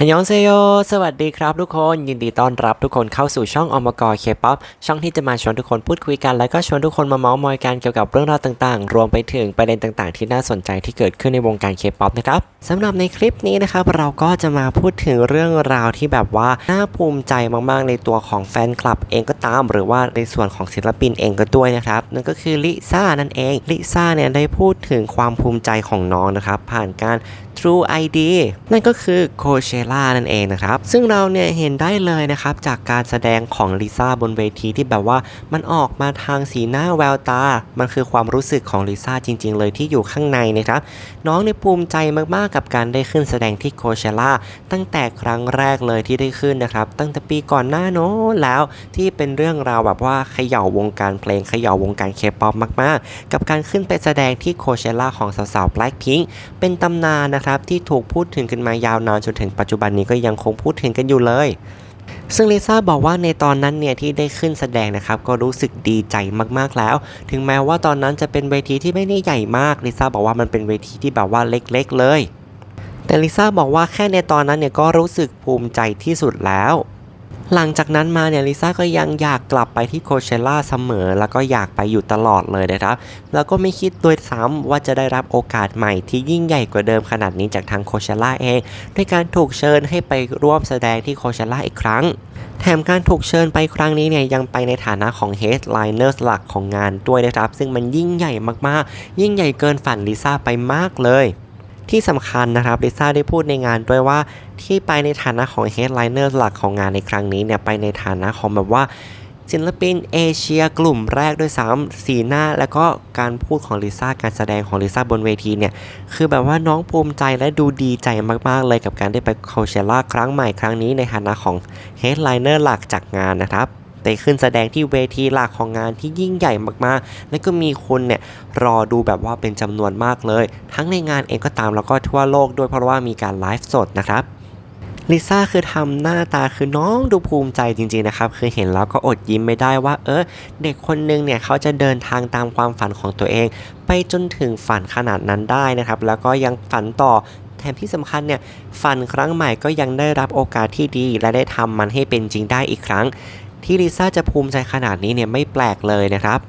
ฮันยองเซโย สวัสดีครับทุกคน ยินดีต้อนรับทุกคนเข้าสู่ช่องอมกรเคป๊อปช่องที่จะมาชวนทุกคนพูดคุยกัน แล้วก็ชวนทุกคนมาเมาส์มอยกันเกี่ยวกับเรื่องราวต่างๆ รวมไปถึงประเด็นต่างๆ ที่น่าสนใจที่เกิดขึ้นในวงการเคป๊อปนะครับสำหรับในคลิปนี้นะครับเราก็จะมาพูดถึงเรื่องราวที่แบบว่าน่าภูมิใจมากๆ ในตัวของแฟนคลับเองก็ตาม หรือว่าในส่วนของศิลปินเองก็ด้วยนะครับนั่นก็คือลิซ่านั่นเองลิซ่าเนี่ยได้พูดถึงความภูมิใจของน้องนะครับผ่านการ True ID นั่นก็คือ Coachella นั่นเองนะครับ ซึ่งเราเนี่ยเห็นได้เลยนะครับจากการแสดงของลิซ่าบนเวทีที่แบบว่ามันออกมาทางสีหน้าแววตา มันคือความรู้สึกของลิซ่าจริง ๆ เลยที่อยู่ข้างในนะครับ น้องเนี่ยภูมิใจมากๆกับการได้ขึ้นแสดงที่โคเชล่าตั้งแต่ครั้งแรกเลยที่ได้ขึ้นนะครับ ตั้งแต่ปีก่อนหน้าโน้นแล้วที่เป็นเรื่องราวแบบว่าเขย่าวงการเพลงเขย่าวงการเคป๊อปมาก ๆ กับการขึ้นไปแสดงที่โคเชล่าของสาวๆ Blackpink เป็นตำนานนะครับที่ถูกพูดถึงกันมายาวนานจนถึงปัจจุบันนี้ก็ยังคงพูดถึงกันอยู่เลย ซึ่งลิซ่าบอกว่าในตอนนั้นเนี่ยที่ได้ขึ้นแสดงนะครับก็รู้สึกดีใจมากๆแล้ว ถึงแม้ว่าตอนนั้นจะเป็นเวทีที่ไม่ได้ใหญ่มากลิซ่าบอกว่ามันเป็นเวทีที่แบบว่าเล็กๆเลย แต่ลิซ่าบอกว่าแค่ในตอนนั้นเนี่ยก็รู้สึกภูมิใจที่สุดแล้ว หลังจากนั้นมาเนี่ยลิซ่าก็ยังอยากกลับไปที่โคเชล่าเสมอ แล้วก็อยากไปอยู่ตลอดเลยนะครับ แล้วก็ไม่คิดโดวยซ้ำว่าจะได้รับโอกาสใหม่ที่ยิ่งใหญ่กว่าเดิมขนาดนี้จากทางโคเชล่าเองด้วยการถูกเชิญให้ไปร่วมแสดงที่โคเชล่าอีกครั้งแถมการถูกเชิญไปครั้งนี้เนี่ยยังไปในฐานะของ Headliners หลักของงานด้วยนะครับ ซึ่งมันยิ่งใหญ่มากๆ ยิ่งใหญ่เกินฝันลิซ่าไปมากเลย ที่สำคัญนะครับลิซ่าได้พูดในงานด้วยว่าที่ไปในฐานะของ Headliner หลักของงานในครั้งนี้เนี่ยไปในฐานะของแบบว่าศิลปินเอเชียกลุ่มแรกด้วยซ้ำสีหน้า แล้วก็การพูดของลิซ่าการแสดงของลิซ่าบนเวทีเนี่ย คือแบบว่าน้องภูมิใจและดูดีใจมาก ๆ เลยกับการได้ไปโคเชล่าครั้งใหม่ครั้งนี้ในฐานะของ Headliner หลักจากงานนะครับ ได้ขึ้นแสดงที่เวทีหลักของงานที่ยิ่งใหญ่มากๆ และก็มีคนเนี่ยรอดูแบบว่าเป็นจำนวนมากเลย ทั้งในงานเองก็ตามแล้วก็ทั่วโลกด้วยเพราะว่ามีการไลฟ์สดนะครับลิซ่าคือทำหน้าตาคือน้องดูภูมิใจจริงๆนะครับ คือเห็นแล้วก็อดยิ้มไม่ได้ว่า เออเด็กคนนึงเนี่ยเขาจะเดินทางตามความฝันของตัวเอง ไปจนถึงฝันขนาดนั้นได้นะครับ แล้วก็ยังฝันต่อแถมที่สำคัญเนี่ยฝันครั้งใหม่ก็ยังได้รับโอกาสที่ดี และได้ทำมันให้เป็นจริงได้อีกครั้ง ที่ลิซ่าจะภูมิใจขนาดนี้เนี่ยไม่แปลกเลยนะครับ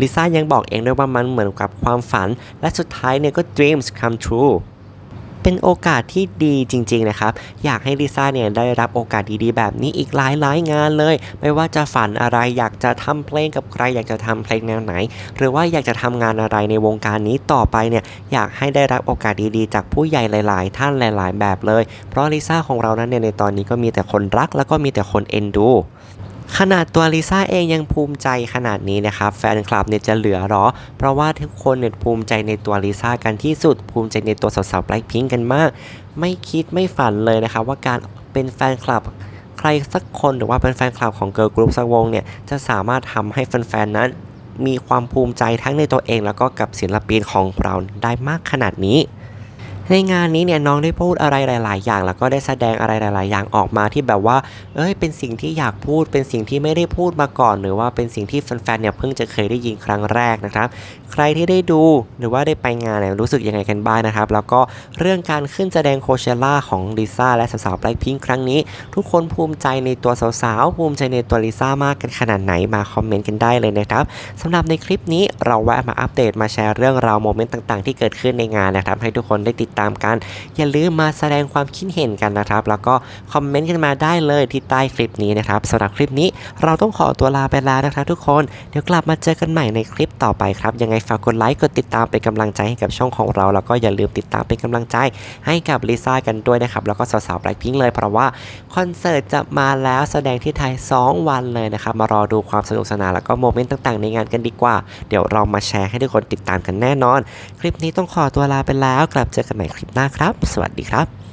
ลิซ่ายังบอกเองด้วยว่ามันเหมือนกับความฝัน และสุดท้ายเนี่ยก็ dreams come true เป็นโอกาสที่ดีจริง ๆ นะครับ อยากให้ลิซ่าเนี่ยได้รับโอกาสดีๆ แบบนี้อีกหลายๆ งานเลย ไม่ว่าจะฝันอะไรอยากจะทำเพลงกับใคร อยากจะทำเพลงแนวไหน หรือว่าอยากจะทำงานอะไรในวงการนี้ต่อไปเนี่ยอยากให้ได้รับโอกาสดีๆ จากผู้ใหญ่หลาย ๆ ท่านหลาย ๆ แบบเลย เพราะลิซ่าของเรานั้นเนี่ยในตอนนี้ก็มีแต่คนรักแล้วก็มีแต่คนเอ็นดู ขนาดตัวลิซ่าเองยังภูมิใจขนาดนี้นะครับ แฟนคลับเนี่ยจะเหลือหรอ เพราะว่าทุกคนเนี่ยภูมิใจในตัวลิซ่ากันที่สุด ภูมิใจในตัวสาวๆไบล็คพิงกันมาก ไม่คิดไม่ฝันเลยนะครับว่าการเป็นแฟนคลับใครสักคนหรือว่าเป็นแฟนคลับของเกิร์ลกรุ๊ปสักวงเนี่ยจะสามารถทำให้แฟนๆนั้น มีความภูมิใจทั้งในตัวเอง แล้วก็กับศิลปินของเราได้มากขนาดนี้ ในงานนี้เนี่ยน้องได้พูดอะไรหลาย ๆ อย่าง แล้วก็ได้แสดงอะไรหลาย ๆ อย่างออกมาที่แบบว่า เอ้ยเป็นสิ่งที่อยากพูด เป็นสิ่งที่ไม่ได้พูดมาก่อน หรือว่าเป็นสิ่งที่แฟน ๆ เนี่ยเพิ่งจะเคยได้ยินครั้งแรกนะครับ ใครที่ได้ดูหรือว่าได้ไปงานเนี่ยรู้สึกยังไงกันบ้างนะครับ แล้วก็เรื่องการขึ้นแสดงโคเชล่าของลิซ่าและสาวๆไบล็คพิงครั้งนี้ ทุกคนภูมิใจในตัวสาวๆภูมิใจในตัวลิซ่ามากกันขนาดไหนมาคอมเมนต์กันได้เลยนะครับสำหรับในคลิปนี้เราแวะมาอัปเดตมาแชร์เรื่องราวโมเมนต์ต่าง ๆ ที่เกิดขึ้นในงานนะครับให้ทุกคนได้ติดตามกัน อย่าลืมมาแสดงความคิดเห็นกันนะครับ แล้วก็คอมเมนต์กันมาได้เลยที่ใต้คลิปนี้นะครับสำหรับคลิปนี้เราต้องขอตัวลาไปแล้วนะครับทุกคน เดี๋ยวกลับมาเจอกันใหม่ในคลิปต่อไปครับ ยังไงฝากกดไลค์กดติดตามเป็นกำลังใจให้กับช่องของเรา แล้วก็อย่าลืมติดตามเป็นกำลังใจให้กับลิซ่ากันด้วยนะครับแล้วก็สาวๆไบล็คพิงเลยเพราะว่าคอนเสิร์ตจะมาแล้วแสดงที่ไทย 2 วันเลยนะครับมารอดูความสนุกสนานแล้วก็โมเมนต์ต่างๆ ในงานกันดีกว่า เดี๋ยวเรามาแชร์ให้ทุกคนติดตามกันแน่นอน คลิปนี้ต้องขอตัวลาไปแล้วกลับเจอกันใหม่คลิปหน้าครับ สวัสดีครับ